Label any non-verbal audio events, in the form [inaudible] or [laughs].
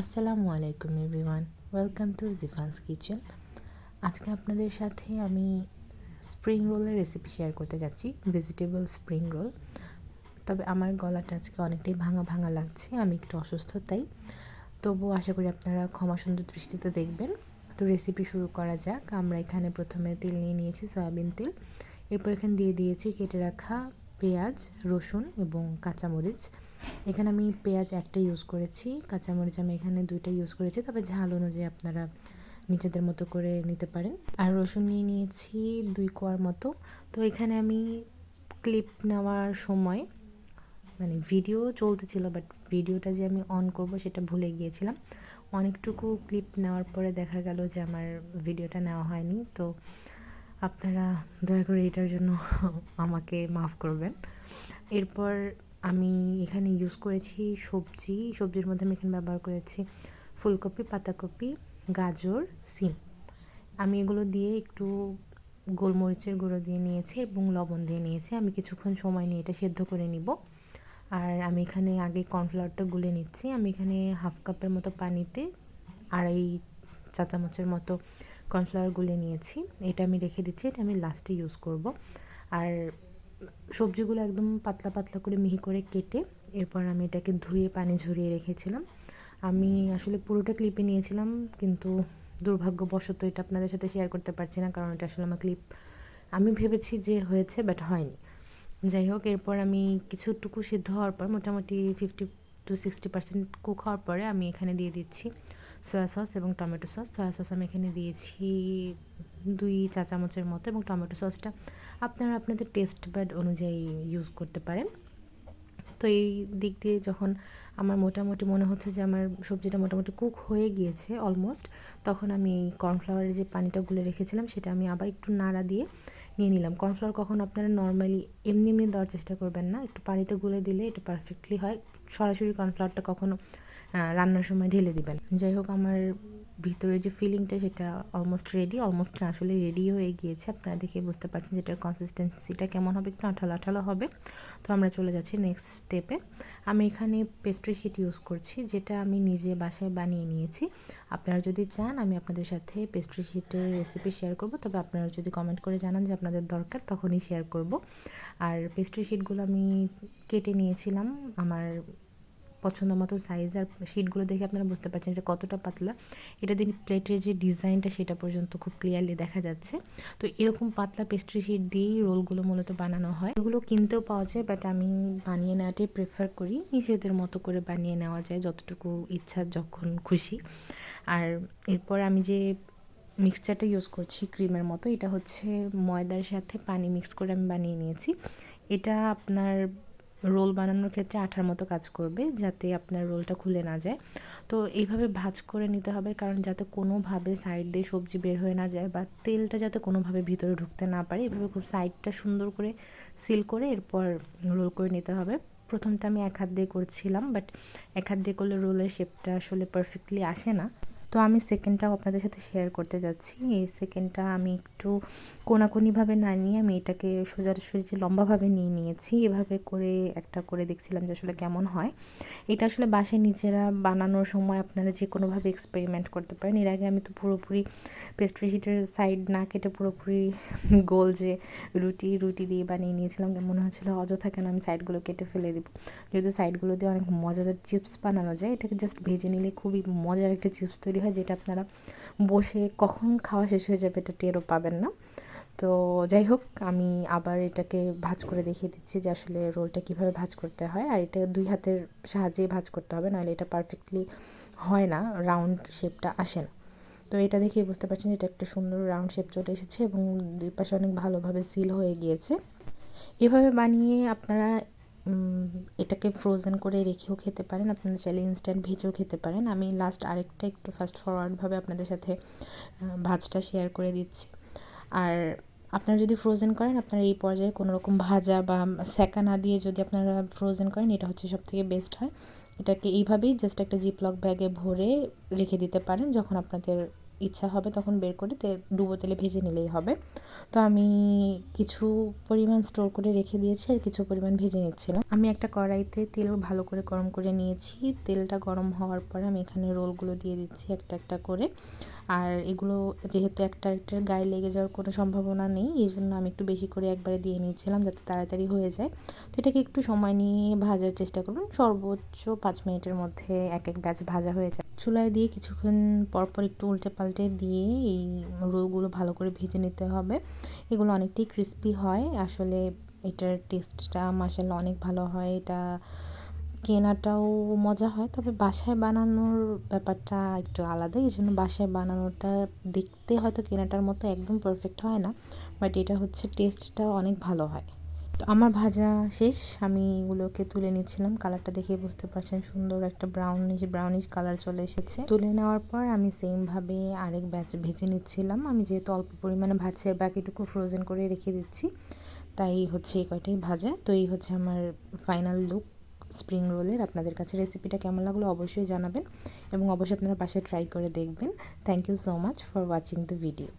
আসসালামু আলাইকুম everyone, welcome to Jifan's kitchen. আজকে আপনাদের সাথে আমি স্প্রিং রোলের রেসিপি শেয়ার করতে যাচ্ছি, ভেজিটেবল স্প্রিং রোল। তবে আমার গলাটা আজকে অনেকটাই ভাঙা ভাঙা লাগছে, আমি একটু অসুস্থ তাই। তবুও আশা করি আপনারা ক্ষমা সুন্দর দৃষ্টিতে দেখবেন। তো রেসিপি শুরু করা যাক। আমরা এখানে প্রথমে তেল নিয়ে নিয়েছি, সয়াবিন তেল। এরপর এখানে দিয়ে দিয়েছি কেটে রাখা পেঁয়াজ, রসুন এবং কাঁচামরিচ। এখানে আমি পেঁয়াজ একটা ইউজ করেছি, কাঁচামরিচ আমি এখানে দুইটা ইউজ করেছি। তবে ঝাল অনুযায়ী আপনারা নিজেদের মতো করে নিতে পারেন। আর রসুন নিয়ে নিয়েছি দুই কোয়ার মতো। তো এখানে আমি ক্লিপ নেওয়ার সময় মানে ভিডিও চলতেছিল বাট ভিডিওটা যে আমি অন করব সেটা ভুলে গিয়েছিলাম। অনেকটুকু ক্লিপ নেওয়ার পরে দেখা গেল যে আমার ভিডিওটা নেওয়া হয়নি। তো আপনারা দয়া করে এটার জন্য [laughs] আমাকে মাফ করবেন। এরপর আমি এখানে ইউজ করেছি সবজি। সবজির মধ্যে আমি এখানে ব্যবহার করেছি ফুলকপি, পাতাকপি, গাজর, সিম। আমি এগুলো দিয়ে একটু গোলমরিচের গুঁড়ো দিয়ে নিয়েছি এবং লবণ দিয়ে নিয়েছি। আমি কিছুক্ষণ সময় নিয়ে এটা সেদ্ধ করে নিব। আর আমি এখানে আগে কর্নফ্লাওয়ারটা গুলে নিচ্ছি। আমি এখানে হাফ কাপের মতো পানিতে আড়াই চা চামচের মতো কর্নফ্লাওয়ার গুলে নিয়েছি। এটা আমি রেখে দিচ্ছি, এটা আমি লাস্টে ইউজ করব। আর সবজিগুলো একদম পাতলা পাতলা করে মিহি করে কেটে এরপর আমি এটাকে ধুয়ে পানি ঝরিয়ে রেখেছিলাম। আমি আসলে পুরোটা ক্লিপে নিয়েছিলাম, কিন্তু দুর্ভাগ্যবশত এটা আপনাদের সাথে শেয়ার করতে পারছি না, কারণ এটা আসলে আমার ক্লিপ আমি ভেবেছি যে হয়েছে বাট হয়নি। যাই হোক, এরপর আমি কিছুটুকু সিদ্ধ হওয়ার পর, মোটামুটি fifty to sixty percent cook হওয়ার পরে আমি এখানে দিয়ে দিচ্ছি সয়া সস এবং টমেটো সস সয়া সস আমি এখানে দিয়েছি দুই চা চামচের মতো এবং টমেটো সসটা আপনারা আপনাদের টেস্ট ব্যাড অনুযায়ী ইউজ করতে পারেন। তো এই দিক দিয়ে যখন আমার মোটামুটি মনে হচ্ছে যে আমার সবজিটা মোটামুটি কুক হয়ে গিয়েছে অলমোস্ট তখন আমি এই কর্নফ্লাওয়ারের যে পানিটা গুলে রেখেছিলাম, সেটা আমি আবার একটু নাড়া দিয়ে নিয়ে নিলাম। কর্নফ্লাওয়ার কখন আপনারা নর্মালি এমনি এমনি দেওয়ার চেষ্টা করবেন না। একটু পানিতে গুলে দিলে এটা পারফেক্টলি হয়। সরাসরি কর্নফ্লাওয়ারটা কখনো রান্নার সময় ঢেলে দিবেন। যাই হোক আমার ভিতরে যে ফিলিংটা সেটা অলমোস্ট রেডি অলমোস্ট আসলে রেডি হয়ে গিয়েছে। আপনারা দেখে বুঝতে পারছেন যেটার কনসিস্টেন্সিটা কেমন হবে, একটু আঠালো আঠালো হবে। তো আমরা চলে যাচ্ছি নেক্সট স্টেপে আমি এখানে পেস্ট্রি শিট ইউজ করছি, যেটা আমি নিজে বাসায় বানিয়ে নিয়েছি। আপনারা যদি চান, আমি আপনাদের সাথে পেস্ট্রি শিটের রেসিপি শেয়ার করব। তবে আপনারা যদি কমেন্ট করে জানান যে আপনাদের দরকার, তখনই শেয়ার করব। আর পেস্ট্রি শিটগুলো আমি কেটে নিয়েছিলাম, আমার পছন্দ মতো সাইজ আর শিটগুলো দেখে আপনারা বুঝতে পারছেন এটা কতটা পাতলা। এটা দিন প্লেটের যে ডিজাইনটা সেটা পর্যন্ত খুব ক্লিয়ারলি দেখা যাচ্ছে। তো এরকম পাতলা পেস্ট্রি শিট দিয়েই রোলগুলো মূলত বানানো হয়। এগুলো কিনতেও পাওয়া যায় বাট আমি বানিয়ে নেওয়াটাই প্রেফার করি। নিজেদের মতো করে বানিয়ে নেওয়া যায়, যতটুকু ইচ্ছা, যখন খুশি। আর এরপর আমি যে মিক্সচারটা ইউজ করছি ক্রিমের মতো, এটা হচ্ছে ময়দার সাথে পানি মিক্স করে আমি বানিয়ে নিয়েছি। এটা আপনার রোল বানানোর ক্ষেত্রে আঠার মতো কাজ করবে যাতে আপনার রোলটা খুলে না যায়। তো এইভাবে ভাজ করে নিতে হবে কারণ যাতে কোনোভাবে সাইড দিয়ে সবজি বের হয়ে না যায় বা তেলটা যাতে কোনোভাবে ভিতরে ঢুকতে না পারে। এভাবে খুব সাইডটা সুন্দর করে সিল করে এরপর রোল করে নিতে হবে। প্রথমটা আমি এক হাত দিয়ে করছিলাম বাট এক হাত দিয়ে করলে রোলের শেপটা আসলে পারফেক্টলি আসে না। তো আমি সেকেন্ডটাও আপনাদের সাথে শেয়ার করতে যাচ্ছি। এই সেকেন্ডটা আমি একটু কোনাকুনিভাবে না নিয়ে আমি এটাকে সোজাসুজি লম্বাভাবে নিয়ে নিয়েছি, এভাবে করে একটা করে দেখছিলাম যে আসলে কেমন হয়। এটা আসলে বাসায় নিজেরা বানানোর সময় আপনারা যে কোনোভাবে এক্সপেরিমেন্ট করতে পারেন। এর আগে আমি তো পুরোপুরি পেস্ট্রি শিটের সাইড না কেটে পুরোপুরি গোল যে রুটি রুটি দিয়ে বানিয়ে নিয়েছিলাম মনে হচ্ছিল অযথা কেন আমি সাইডগুলো কেটে ফেলে দিব। যেহেতু সাইডগুলো দিয়ে অনেক মজাদার চিপস বানানো যায়, এটাকে জাস্ট ভেজে নিলে খুবই মজার একটা চিপস তৈরি হয়। যেটা আপনারা বসে কখন খাওয়া শেষ হয়ে যাবে এটা টেরও পাবেন না। তো যাই হোক, আমি আবার এটাকে ভাজ করে দেখিয়ে দিচ্ছি যে আসলে রোলটা কীভাবে ভাজ করতে হয়। আর এটা দুই হাতের সাহায্যে ভাজ করতে হবে, নাহলে এটা পারফেক্টলি হয় না, রাউন্ড শেপটা আসে না। তো এটা দেখেই বুঝতে পারছেন এটা একটা সুন্দর রাউন্ড শেপ চলে এসেছে এবং দুই পাশে অনেক ভালোভাবে সিল হয়ে গিয়েছে। এভাবে বানিয়ে আপনারা এটাকে ফ্রোজেন করে রেখেও খেতে পারেন। আপনারা চাইলে ইনস্ট্যান্ট ভেজেও খেতে পারেন। আমি লাস্ট আরেকটা একটু ফাস্ট ফরওয়ার্ডভাবে আপনাদের সাথে ভাজটা শেয়ার করে দিচ্ছি। আর আপনারা যদি ফ্রোজেন করেন, আপনারা এই পর্যায়ে কোনো রকম ভাজা বা সেকা না দিয়ে যদি আপনারা ফ্রোজেন করেন, এটা হচ্ছে সব থেকে বেস্ট হয়। এটাকে এইভাবেই জাস্ট একটা জিপলক ব্যাগে ভরে রেখে দিতে পারেন, যখন আপনাদের ইচ্ছা হবে তখন বের করে তে, ডুবো তেলে ভেজে নিলেই হবে। তো আমি কিছু পরিমাণ স্টোর করে রেখে দিয়েছি আর কিছু পরিমাণ ভেজে নিচ্ছিলাম। আমি একটা কড়াইতে তেল ভালো করে গরম করে নিয়েছি। তেলটা গরম হওয়ার পরে আমি এখানে রোলগুলো দিয়ে দিচ্ছি একটা একটা করে। আর এগুলো যেহেতু একটা একটার গায়ে লেগে যাওয়ার কোনো সম্ভাবনা নেই, এই জন্য আমি একটু বেশি করে একবারে দিয়ে নিয়েছিলাম যাতে তাড়াতাড়ি হয়ে যায়। তো এটাকে একটু সময় নিয়ে ভাজার চেষ্টা করুন। সর্বোচ্চ পাঁচ মিনিটের মধ্যে এক এক ব্যাচ ভাজা হয়ে যায়। চুলায় দিয়ে কিছুক্ষণ পরপর একটু উল্টে পাল্টে দিয়ে এই রোলগুলো ভালো করে ভেজে নিতে হবে। এগুলো অনেকটাই ক্রিস্পি হয়। আসলে এটার টেস্টটা মাসাল্লা অনেক ভালো হয়। এটা কেনাটাও মজা হয়। তবে বাসায় বানানোর ব্যাপারটা একটু আলাদা এই জন্য বাসায় বানানোটা দেখতে হয়তো কেনাটার মতো একদম পারফেক্ট হয় না। বাট এটা হচ্ছে টেস্টটা অনেক ভালো হয়। তো আমার ভাজা শেষ। আমি এগুলোকে তুলে নিচ্ছিলাম। কালারটা দেখে বুঝতে পারছেন, সুন্দর একটা ব্রাউনিশ ব্রাউনিশ কালার চলে এসেছে। তুলে নেওয়ার পর আমি সেমভাবে আরেক ব্যাচ ভেজে নিচ্ছিলাম। আমি যেহেতু অল্প পরিমাণে ভাজছে, বাকিটুকু ফ্রোজেন করে রেখে দিচ্ছি। তাই হচ্ছে এই কয়টাই ভাজা। তো এই হচ্ছে আমার ফাইনাল লুক স্প্রিং রোলের আপনাদের কাছে রেসিপিটা কেমন লাগল অবশ্যই জানাবেন এবং অবশ্যই আপনারা বাসায় ট্রাই করে দেখবেন। Thank you so much for watching the video